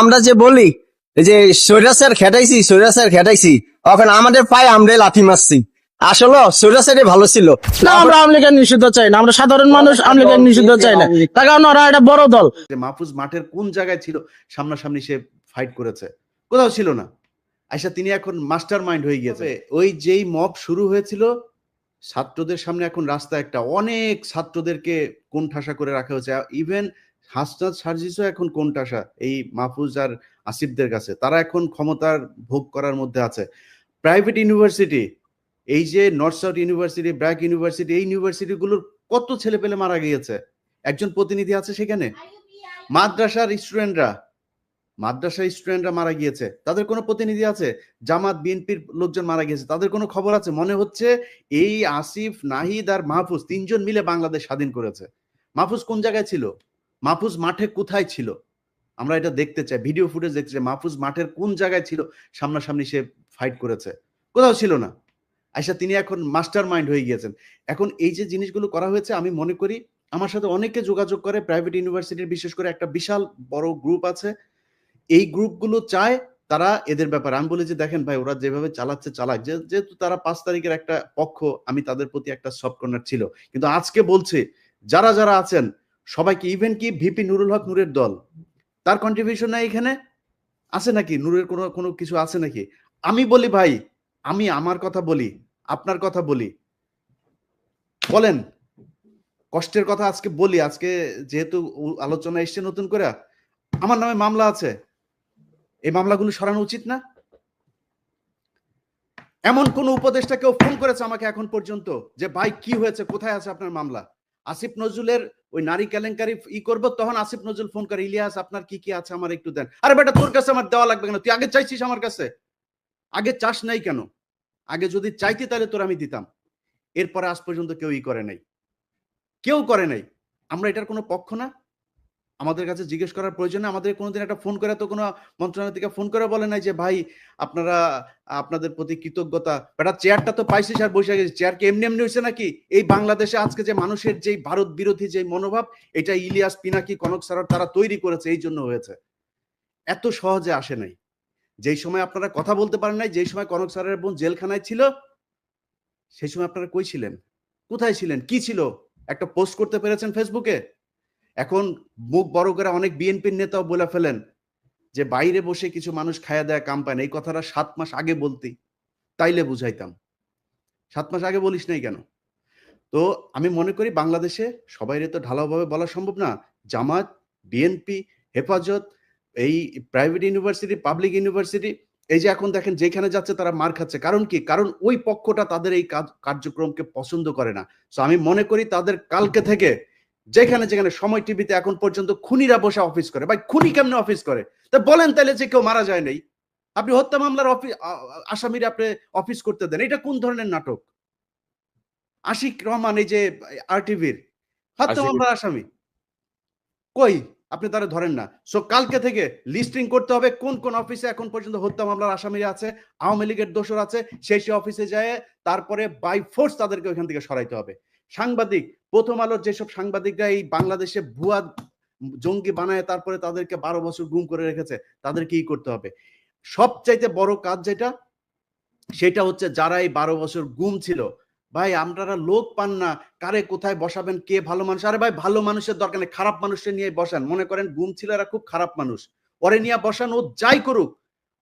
আমরা যে বলি যে সৈরাসের খেটাইছি সৈরাসের খেটাইছি এখন আমাদের পায়ে আমরা লাথি মারছি। আসলে সৈরাসেরই ভালো ছিল। না, আমরা আওয়ামী লীগের নিষিদ্ধ চাই না, আমরা সাধারণ মানুষ আওয়ামী লীগের নিষিদ্ধ চাই না। তার কারণ ওরা একটা বড় দল। মাহফুজ মাঠের কোন জায়গায় ছিল, সামনাসামনি সে ফাইট করেছে। কোথাও ছিল না। আইসা তিনি এখন মাস্টার মাইন্ড হয়ে গিয়েছে। ওই যেই মব শুরু হয়েছিল, ছাত্রদের সামনে এখন রাস্তা একটা অনেক ছাত্রদেরকে কোন ঠাসা করে রাখা হয়েছে। ইভেন হাসনাত সার্জিসও এখন কোন ঠাসা এই মাহফুজ আর আসিফদের কাছে? তারা এখন ক্ষমতার ভোগ করার মধ্যে আছে। প্রাইভেট ইউনিভার্সিটি এই যে North South University BRAC University এই ইউনিভার্সিটিগুলোর কত ছেলে পেলে মারা গিয়েছে? একজন প্রতিনিধি আছে সেখানে? মাদ্রাসার স্টুডেন্টরা মাদ্রাসার স্টুডেন্টরা মারা গিয়েছে। তাদের কোনো প্রতিনিধি আছে? জামাত, বিএনপির লোকজন মারা গিয়েছে। তাদের কোনো খবর আছে? মনে হচ্ছে এই আসিফ, নাহিদ আর মাহফুজ তিনজন মিলে বাংলাদেশ স্বাধীন করেছে। মাহফুজ কোন জায়গায় ছিল? মাহফুজ মাঠে কোথায় ছিল? আমরা এটা দেখতে চাই। ভিডিও ফুটেজ দেখতে চাই। মাহফুজ মাঠের কোন জায়গায় ছিল? সামনাসামনি সে ফাইট করেছে। কোথাও ছিল না। আচ্ছা তিনি এখন মাস্টার মাইন্ড হয়ে গিয়েছেন। এখন এই যে জিনিসগুলো করা হয়েছে, আমি মনে করি আমার সাথে অনেকে যোগাযোগ করে প্রাইভেট ইউনিভার্সিটির বিশেষ করে একটা বিশাল বড় গ্রুপ আছে। এই গ্রুপগুলো চায় তারা এদের ব্যাপারে। আমি বলি যে, দেখেন ভাই, ওরা যেভাবে চালাচ্ছে, চালাক। যেহেতু তারা পাঁচ তারিখের একটা পক্ষ, আমি তাদের প্রতি একটা সফট কর্নার ছিল। কিন্তু আজকে বলছে, যারা যারা আছেন সবাইকে ইভেন কি ভিপি নুরুল হক নূরের দল, তার কন্ট্রিবিউশন নাই এখানে? আছে নাকি? নূরের কোনো কোনো কিছু আছে নাকি? আমি বলি ভাই, আমি আমার কথা বলি, আপনার কথা বলি। বলেন, কষ্টের কথা আজকে বলি, আজকে যেহেতু আলোচনা এসছে নতুন করে, আমার নামে মামলা আছে। এই মামলাগুলো সরানো উচিত না? এমন কোন উপদেষ্টা কেউ ফোন করেছে আমাকে এখন পর্যন্ত, যে ভাই, কি হয়েছে? কোথায় আছে আপনার মামলা? আসিফ নজরুলের ওই নারী কেলেঙ্কারি ই করব, তখন আসিফ নজরুল ফোন করে, ইলিয়াস, আপনার কি কি আছে? আমার একটু দেন। আরে বেটা, তোর কাছে আমার দেওয়া লাগবে কেন? তুই আগে চাইছিস আমার কাছে? আগে চাস নাই কেন? আগে যদি চাইতি তাহলে তোর আমি দিতাম। এরপরে আজ পর্যন্ত কেউ ই করে নাই। কেউ করে নাই। আমরা এটার কোনো পক্ষ না। আমাদের কাছে জিজ্ঞেস করার প্রয়োজন। আমাদের কোনোদিন একটা ফোন করে, তো কোনো মন্ত্রণালয় থেকে ফোন করে বলে নাই যে, ভাই, আপনারা, আপনাদের প্রতি কৃতজ্ঞতা। বেটা, চেয়ারটা তো পাইছিস আর বসে গেছিস চেয়ার কি এমনি এমনি হয়েছে নাকি? এই বাংলাদেশে আজকে যে মানুষের যেই ভারত বিরোধী যে মনোভাব, এটা ইলিয়াস পিনাকি, কনক সারার তারা তৈরি করেছে, এই জন্য হয়েছে। এত সহজে আসে নাই। যেই সময় আপনারা কথা বলতে পারেন নাই, যেই সময় কনক স্যারের বোন জেলখানায় ছিল, সেই সময় আপনারা কই ছিলেন? কোথায় ছিলেন? কি ছিল? একটা পোস্ট করতে পেরেছেন ফেসবুকে? এখন মুখ বড় করে অনেক বিএনপির নেতাও বলে ফেলেন যে বাইরে বসে কিছু মানুষ খায়া দেয় কাম পায় না। এই কথাটা সাত মাস আগে বলতি, তাইলে বুঝাইতাম। সাত মাস আগে বলিস নাই কেন? তো আমি মনে করি বাংলাদেশে সবাইরে তো ঢালাওভাবে বলা সম্ভব না। জামাত, বিএনপি, হেফাজত, এই প্রাইভেট ইউনিভার্সিটি পাবলিক ইউনিভার্সিটি এই যে এখন দেখেন যেখানে যাচ্ছে তারা মার খাচ্ছে। কারণ কি? কারণ ওই পক্ষটা তাদের এই কার্যক্রমকে পছন্দ করে না। তো আমি মনে করি তাদের কালকে থেকে যেখানে যেখানে সময় টিভিতে এখন পর্যন্ত খুনিরা বসে অফিস করে। ভাই খুনি কেমনে অফিস করে? তা বলেন তাহলে যে কেউ মারা যায় নাই। আপনি হত্যা মামলার অফিস আসামিরা আপনি অফিস করতে দেন। এটা কোন ধরনের নাটক? আশিক রহমান এই যে আর টিভির হত্যা মামলার আসামি। কই? আপনি তারা ধরেন না। সো কালকে থেকে লিস্টিং করতে হবে কোন কোন অফিসে এখন পর্যন্ত হত্যা মামলার আসামিরা আছে আওয়ামী লীগের দোষর আছে সেই সেই অফিসে যায় তারপরে বাই ফোর্স তাদেরকে ওইখান থেকে সরাইতে হবে। সাংবাদিক প্রথম আলোর যেসব সাংবাদিকরা এই বাংলাদেশে ভুয়া জঙ্গি বানায়, তারপরে তাদেরকে বারো বছর গুম করে রেখেছে তাদেরকে কি করতে হবে। সবচাইতে বড় কাজ যেটা, সেটা হচ্ছে যারা এই বারো বছর গুম ছিল, ভাই আপনারা লোক পান না, কারে কোথায় বসাবেন, কে ভালো মানুষ? আরে ভাই, ভালো মানুষের দরকার নেই, খারাপ মানুষের নিয়ে বসান। মনে করেন, গুম ছিল এরা খুব খারাপ মানুষ। ওরে নিয়ে বসান, ও যাই করুক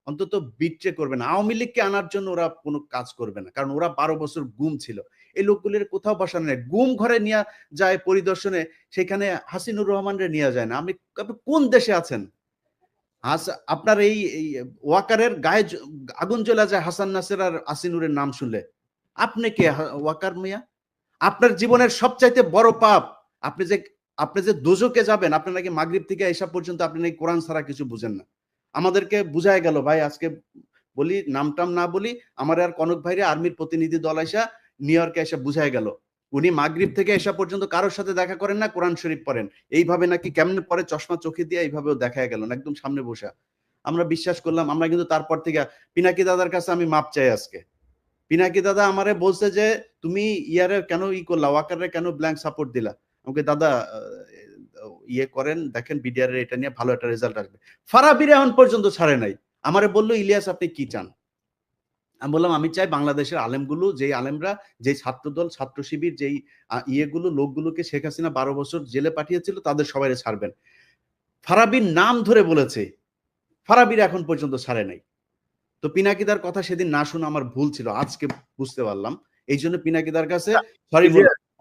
অন্তত বিট্রে করবে না। আওয়ামী লীগকে আনার জন্য ওরা কোনো কাজ করবে না। কারণ ওরা বারো বছর গুম ছিল। এই লোকগুলির কোথাও বসানো নেই। গুম ঘরে নিয়ে যায় পরিদর্শনে, সেখানে হাসিনুর রহমানরে নিয়ে যায় না। আপনি কোন দেশে আছেন? আপনার এই এই ওয়াকারের গায়ে আগুন জ্বলা যায় হাসান নাসের আর আসিনুরের নাম শুনলে। আপনি কে ওয়াকার মিয়া? আপনার জীবনের সবচাইতে বড় পাপ। আপনি যে আপনি যে দুজকে যাবেন, আপনি নাকি মাগরিব থেকে এসা পর্যন্ত আপনি নাকি কোরআন ছাড়া কিছু বুঝেন না। আমাদেরকে বুঝায় গেল, ভাই, আজকে বলি, নামটাম না বলি, আমার আর কনক ভাইরে আর্মির প্রতিনিধি দল আইসা নিউ ইয়র্কে এসে বুঝায় গেল। উনি মাগরিব থেকে এসা পর্যন্ত কারোর সাথে দেখা করেন না, কোরআন শরীফ পড়েন। এইভাবে নাকি কেমনে পরে চশমা চোখে দিয়ে এইভাবেও দেখা গেল না একদম সামনে বসা। আমরা বিশ্বাস করলাম, আমরা কিন্তু তারপর থেকে, পিনাকি দাদার কাছে আমি মাপ চাই আজকে। পিনাকি দাদা আমারে বলছে যে, তুমি ইয়ারে কেন ই করলা ওয়াকারে কেন ব্ল্যাঙ্ক সাপোর্ট দিলা? আমাকে, দাদা ইয়ে করেন দেখেন বিডিআর এটা নিয়ে ভালো একটা রেজাল্ট আসবে। ফারাবির এখন পর্যন্ত ছাড়ে নাই। আমারে বলল ইলিয়াস আপনি কি চান? আমি বললাম আমি চাই বাংলাদেশের আলেমগুলো যেই আলেমরা যেই ছাত্রদল ছাত্র শিবির যেই ইয়েগুলো লোকগুলোকে শেখ হাসিনা বারো বছর জেলে পাঠিয়েছিল তাদের সবাই ছাড়বেন। ফারাবির নাম ধরে বলেছে ফারাবির এখন পর্যন্ত ছাড়ে নাই। তো পিনাকিদার কথা সেদিন না শুনে আমার ভুল ছিল আজকে বুঝতে পারলাম। এই জন্য পিনাকিদার কাছে সরি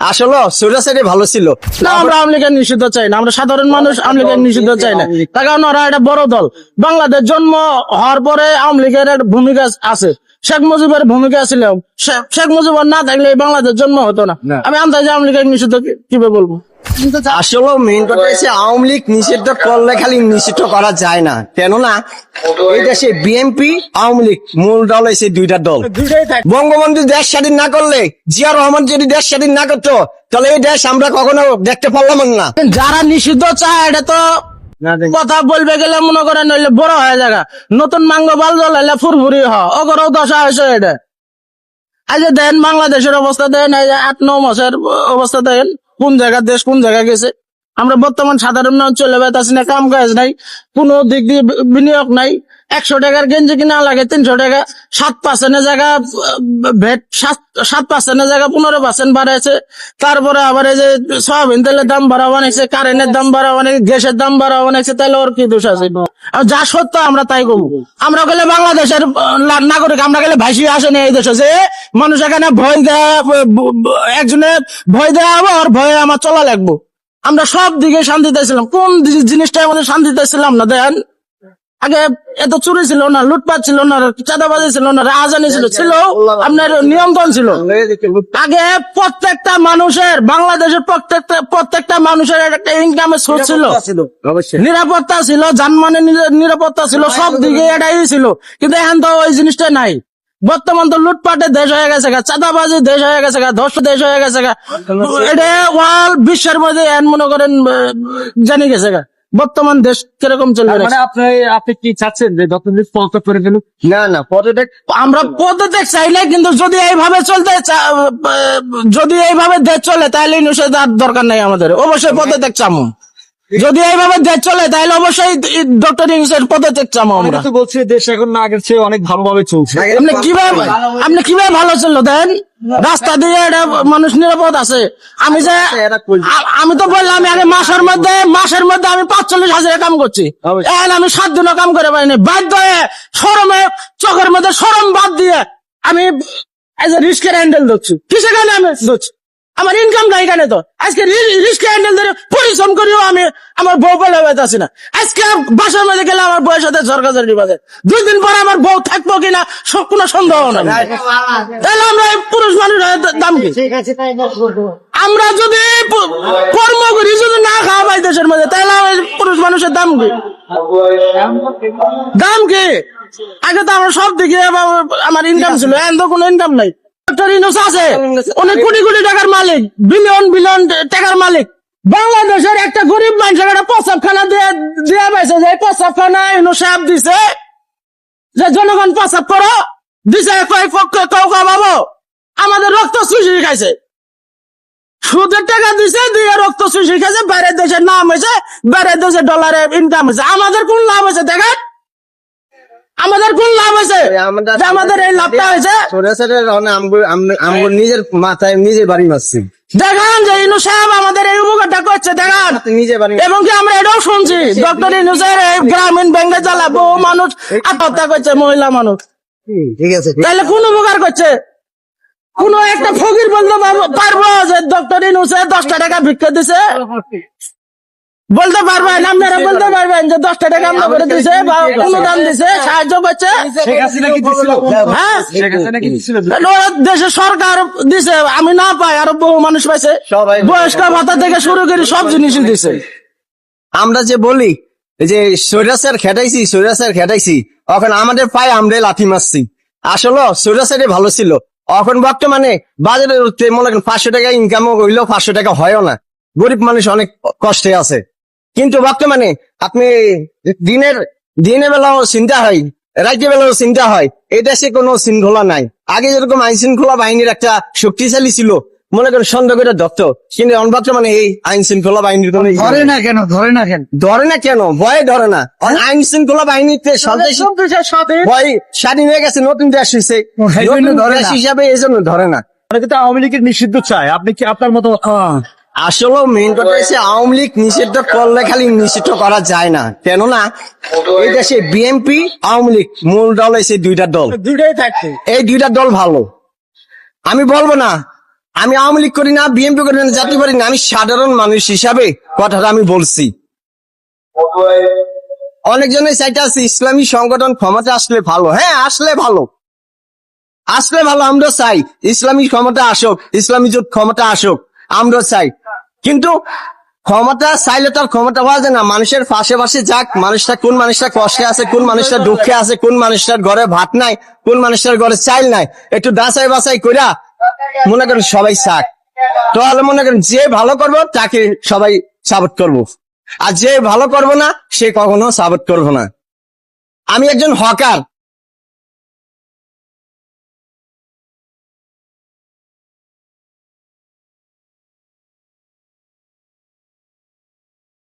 আসলে সৈরাসেরই ভালো ছিল। না আমরা আওয়ামী লীগের নিষিদ্ধ চাই না আমরা সাধারণ মানুষ আওয়ামী লীগের নিষিদ্ধ চাই না। তার কারণ ওরা একটা বড় দল। বাংলাদেশ জন্ম হওয়ার পরে আওয়ামী লীগের একটা ভূমিকা আছে। শেখ মুজিবের ভূমিকা ছিল শেখ মুজিবর না থাকলে এই বাংলাদেশ জন্ম হতো না। আমি আন্দাজে আওয়ামী লীগের নিষিদ্ধ কি- কীভাবে বলব? আসলে মেইন কথা হচ্ছে আওয়ামী লীগ নিষিদ্ধ করলে খালি নিষিদ্ধ করা যায় না। কেননা এই দেশে বিএনপি আওয়ামী লীগ মূল দল হয়েছে দুইটা দল। বঙ্গবন্ধু দেশ স্বাধীন না করলে জিয়া রহমান যদি দেশ স্বাধীন না করতো তাহলে এই দেশ আমরা কখনো দেখতে পারলাম না। যারা নিষিদ্ধ চায় এটা তো কথা বলবে গেলে মনে করে নইলে বড় হয়ে জায়গা নতুন মাঙ্গ বাল হলে ফুরফুরি হ। ওগরও দশা হয়েছে এটা আজ দেন, বাংলাদেশের অবস্থা দেন আট, ন মাসের অবস্থা দেন, কোন জায়গা দেশ, কোন জায়গা গেছে? আমরা বর্তমান সাধারণ চলে বেতাছি না, কাম কাজ নাই, কোনো দিক দিয়ে বিনিয়োগ নাই। একশো টাকার গেঞ্জি কিনা লাগে, তিনশো টাকা, সাত পার্সেন্টের জায়গা ভেট, সাত সাত পার্সেন্টের জায়গা পনেরো পার্সেন্ট বাড়াইছে। তারপরে আবার এই যে সয়াবিন তেলের দাম বাড়া বানাইছে কারেন্টের দাম বাড়া বানাইছে গ্যাসের দাম বাড়া বানাইছে তাহলে ওর কি দোষ আছে? যা সত্য আমরা তাই করব। আমরা গেলে বাংলাদেশের নাগরিক, আমরা গেলে ভাসি আসেনি এই দেশে যে মানুষ এখানে ভয় দেয় একজনে ভয় দেয় আর ভয়ে আমার চলা লাগবো। আমরা সব দিকে শান্তিতে ছিলাম। কোন জিনিসটা আমাদের শান্তিতে ছিলাম না, দেন? আগে এত চুরি ছিল না লুটপাট ছিল না চাঁদাবাজি ছিল না রাজানি ছিল ছিল আপনার নিয়ন্ত্রণ ছিল। আগে প্রত্যেকটা মানুষের বাংলাদেশের প্রত্যেকটা প্রত্যেকটা মানুষের একটা ইনকামের সোর্স ছিল। নিরাপত্তা ছিল যানবাহনের নিরা- নিরাপত্তা ছিল সব দিকে এটাই ছিল। কিন্তু এখন তো ওই জিনিসটা নাই। বর্তমান তো লুটপাটের দেশ হয়ে গেছে গা চাঁদাবাজি দেশ হয়ে গেছে গা ধর্ষ দেশ হয়ে গেছে গা। এটা ওয়াল বিশ্বের মধ্যে এখন মনে করেন জানি গেছে গা। বর্তমান দেশ কীরকম চলবে মানে আপনি আপনি কি চাচ্ছেন যে যত দিন পদত্যাগ করে ফেলুন না না পদত্যাগ আমরা পদত্যাগ চাই না কিন্তু যদি এইভাবে চলতে চা- আহ, যদি এইভাবে দেশ চলে তাহলে নিষেধাজ্ঞার দরকার নাই আমাদের। অবশ্যই পদত্যাগ চামো। যদি এইভাবে দেশ চলে তাহলে অবশ্যই ডক্টর ইংলিশের পদত্যাগ চামো আমরা। তো বলছে দেশ এখন না আগের চেয়ে অনেক ভালোভাবে চলছে। আপনি কীভাবে আপনি কীভাবে ভালো ছিল দেন রাস্তা দিয়ে এটা মানুষ নিরাপদ আছে। আমি যে আমি তো বললাম আমি আগে মাসের মধ্যে মাসের মধ্যে আমি পাঁচচল্লিশ হাজার কাম করছি। এখন আমি সাত দিনও কাম করে পারিনি। বাধ্য হয়ে সরমে চোখের মধ্যে সরম বাদ দিয়ে আমি এজ এ রিস্কের হ্যান্ডেল ধরছি। কিসের কারণে আমি ধরছি? আমার ইনকাম নাই এখানে তো। আজকে রিস্ক হ্যান্ডেল ধরে পরিশ্রম করিও আমি আমার বউ পেলে বেতাছি না। আজকে বাসার মধ্যে গেলে আমার বউয়ের সাথে সরকারি বাজে দুই দিন পরে আমার বউ থাকব কিনা সব কোনো সন্দেহ নাই। তাহলে আমরা পুরুষ মানুষের দাম কি? আমরা যদি কর্ম করি যদি না খাওয়া পাই দেশের মধ্যে তাহলে আমার পুরুষ মানুষের দাম কি? দাম কি? আগে তো আমার সব দিকে আমার- ইনকাম ছিল এখন তো কোনো ইনকাম নাই। আছে। অনেক কোটি কোটি টাকার মালিক বিলিয়ন বিলিয়ন টাকার মালিক। বাংলাদেশের একটা গরিব মানুষের একটা প্রসাবখানা দিয়ে দিয়ে পাইছে যে প্রসাবখানা ইনু সাহেব দিছে। যে জনগণ প্রসাব করো দিছে কয় পক্ষ কেউ কামাবো আমাদের রক্ত চুষি খাইছে। সুদের টাকা দিছে দিয়ে রক্ত চুষি খাইছে বাইরের দেশের নাম হয়েছে বাইরের দেশে ডলারের ইনকাম হয়েছে আমাদের কোন লাভ হয়েছে দেখেন। আমাদের কোন লাভ হয়েছে। আমাদের এই লাভটা হয়েছে। নিজের মাথায় নিজে বাড়ি মারছি। দেখান যে ইনু সাহেব আমাদের এই উপকারটা করছে দেখান। নিজে বাড়ি এবং কি আমরা এটাও শুনছি ডক্টর ইনুসের এই গ্রামীণ ব্যাংকে চালা বহু মানুষ আত্মহত্যা করছে মহিলা মানুষ। ঠিক আছে তাহলে কোন উপকার করছে? কোন একটা ফকির বলতে পারবো- পারব যে ডক্টর ইনুসে দশটা টাকা ভিক্ষা দিছে। বলতে পারবেন আপনারা বলতে পারবেন যে দশটা টাকা আমরা করে দিছে বা অনুদান দিছে সাহায্য করছে। হ্যাঁ ওরা দেশের সরকার দিছে আমি না পাই আরও বহু মানুষ পাইছে। বয়স্ক ভাতা থেকে শুরু করে সব জিনিসই দিছে। আমরা যে বলি এই যে সৈরাসের খেটাইছি সৈরাসের খেটাইছি এখন আমাদের পায়ে আমরা লাথি মারছি। আসলে সৈরা সৈরাসেরই ভালো ছিল। এখন বর্তমানে বাজারে মনে করেন পাঁচশো টাকা ইনকাম হইলেও পাঁচশো টাকা হয়ও না। গরিব মানুষ অনেক কষ্টে আছে। কিন্তু বর্তমানে আপনি দিনের দিনের বেলাও চিন্তা হয় রাতের বেলাও চিন্তা হয়। এই দেশে কোনো শৃঙ্খলা নাই। আগে যেরকম আইন শৃঙ্খলা বাহিনীর একটা শক্তিশালী ছিল মনে করেন সন্দেহ করে ধরতো কিন্তু বর্তমানে এই আইন শৃঙ্খলা বাহিনীর কোনো ধরে না কেন ধরে না কেন? ধরে না কেন? ভয়ে ধরে না। আইন শৃঙ্খলা বাহিনীতে ভয় স্বাধীন হয়ে গেছে নতুন দেশ হয়েছে হিসাবে এই জন্য ধরে না। আওয়ামী লীগের নিষিদ্ধ চায়। আপনি কি আপনার মতো আসলে মেইন কথা হচ্ছে আওয়ামী লীগ নিষিদ্ধ করলে খালি নিষিদ্ধ করা যায় না। কেননা এই দেশে বিএনপি আওয়ামী লীগ মূল দল হয়েছে দুইটা দল। দুইটাই থাকতে এই দুইটা দল ভালো। আমি বলব না আমি আওয়ামী লীগ করি না বিএনপি করি না জাতি করি না আমি সাধারণ মানুষ হিসাবে কথাটা আমি বলছি। অনেকজনের চাইতে আছে ইসলামী সংগঠন ক্ষমতা আসলে ভালো। হ্যাঁ আসলে ভালো। আসলে ভালো আমরা চাই। ইসলামী ক্ষমতা আসুক ইসলামী জোট ক্ষমতা আসুক আমরা চাই। কিন্তু ক্ষমতা চাইলে তার ক্ষমতা পাওয়া যায় না। মানুষের পাশে পাশে যাক, মানুষটা কোন মানুষটা কষ্টে আছে, কোন মানুষটা দুঃখে আছে, কোন মানুষটার ঘরে ভাত নাই, কোন মানুষটার ঘরে চাইল নাই, একটু দাসাই বাসাই কইরা মনে করেন সবাই চাক। তাহলে মনে করেন যে ভালো করব, তাকে সবাই সাপোর্ট করব। আর যে ভালো করব না, সে কখনো সাপোর্ট করব না। আমি একজন হকার